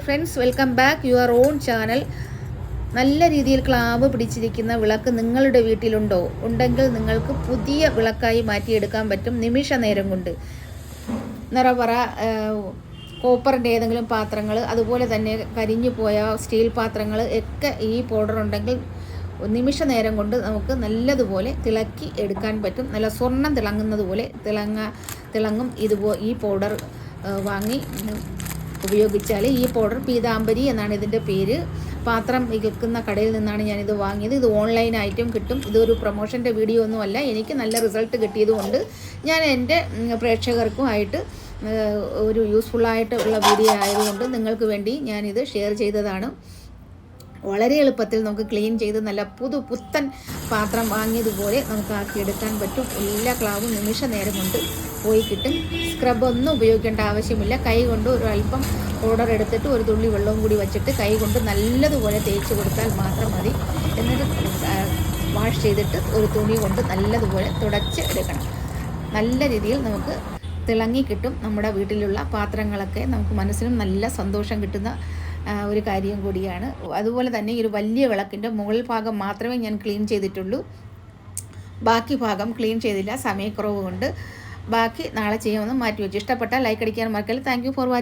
Friends welcome back your own channel നല്ല രീതിയിൽ ക്ലാവ് പിടിച്ചിരിക്കുന്ന വിളക്ക് നിങ്ങളുടെ വീട്ടിലുണ്ടോ? ഉണ്ടെങ്കിൽ നിങ്ങൾക്ക് പുതിയ വിളക്കായി മാറ്റിയെടുക്കാൻ പറ്റും. നിമിഷ നേരം കൊണ്ട്. നിറപറ കോപ്പറിന്റെ ഏതെങ്കിലും പാത്രങ്ങൾ അതുപോലെ തന്നെ കരിഞ്ഞു പോയ സ്റ്റീൽ പാത്രങ്ങൾ ഒക്കെ ഈ പൗഡർ ഉണ്ടെങ്കിൽ നിമിഷ നേരം കൊണ്ട് നമുക്ക് നല്ലതുപോലെ തിളക്കി എടുക്കാൻ പറ്റും. നല്ല സ്വർണം തിളങ്ങുന്നത് പോലെ തിളങ്ങ തിളങ്ങും. ഇതുപോ ഈ പൗഡർ വാങ്ങി ഉപയോഗിച്ചാൽ ഈ പൗഡർ പീതാംബരി എന്നാണ് ഇതിന്റെ പേര്. പാത്രം വിൽക്കുന്ന കടയിൽ നിന്നാണ് ഞാനിത് വാങ്ങിയത്. ഇത് ഓൺലൈനായിട്ടും കിട്ടും. ഇതൊരു പ്രൊമോഷന്റെ വീഡിയോ ഒന്നുമല്ല എനിക്ക് നല്ല റിസൾട്ട് കിട്ടിയതുകൊണ്ട് ഞാൻ എന്റെ പ്രേക്ഷകർക്കുമായിട്ട് ഒരു യൂസ്ഫുള്ളായിട്ടുള്ള വീഡിയോ ആയതുകൊണ്ട് നിങ്ങൾക്ക് വേണ്ടി ഞാനിത് ഷെയർ ചെയ്തതാണ്. വളരെ എളുപ്പത്തിൽ നമുക്ക് ക്ലീൻ ചെയ്ത് നല്ല പുതു പുത്തൻ പാത്രം വാങ്ങിയതുപോലെ നമുക്ക് ആക്കിയെടുക്കാൻ പറ്റും. എല്ലാ ക്ലാവും നിമിഷ നേരം കൊണ്ട് പോയി കിട്ടും. സ്ക്രബ് ഒന്നും ഉപയോഗിക്കേണ്ട ആവശ്യമില്ല. കൈ കൊണ്ട് ഒരു അല്പം പൗഡർ എടുത്തിട്ട് ഒരു തുള്ളി വെള്ളവും കൂടി വെച്ചിട്ട് കൈ കൊണ്ട് നല്ലതുപോലെ തേച്ച് കൊടുത്താൽ മാത്രം മതി. എന്നിട്ട് വാഷ് ചെയ്തിട്ട് ഒരു തുണി കൊണ്ട് നല്ലതുപോലെ തുടച്ച് എടുക്കണം. നല്ല രീതിയിൽ നമുക്ക് തിളങ്ങി കിട്ടും. നമ്മുടെ വീട്ടിലുള്ള പാത്രങ്ങളൊക്കെ നമുക്ക് മനസ്സിനും നല്ല സന്തോഷം കിട്ടുന്ന ഒരു കാര്യം കൂടിയാണ്. അതുപോലെ തന്നെ ഈ ഒരു വലിയ വിളക്കിന്റെ മുകൾ ഭാഗം മാത്രമേ ഞാൻ ക്ലീൻ ചെയ്തിട്ടുള്ളൂ. ബാക്കി ഭാഗം ക്ലീൻ ചെയ്തില്ല. സമയക്കുറവ് കൊണ്ട് ബാക്കി നാളെ ചെയ്യാമെന്ന് മാറ്റി വെച്ചു. ഇഷ്ടപ്പെട്ടാൽ ലൈക്ക് അടിക്കാൻ മറക്കല്ല താങ്ക് ഫോർ വാച്ചിങ്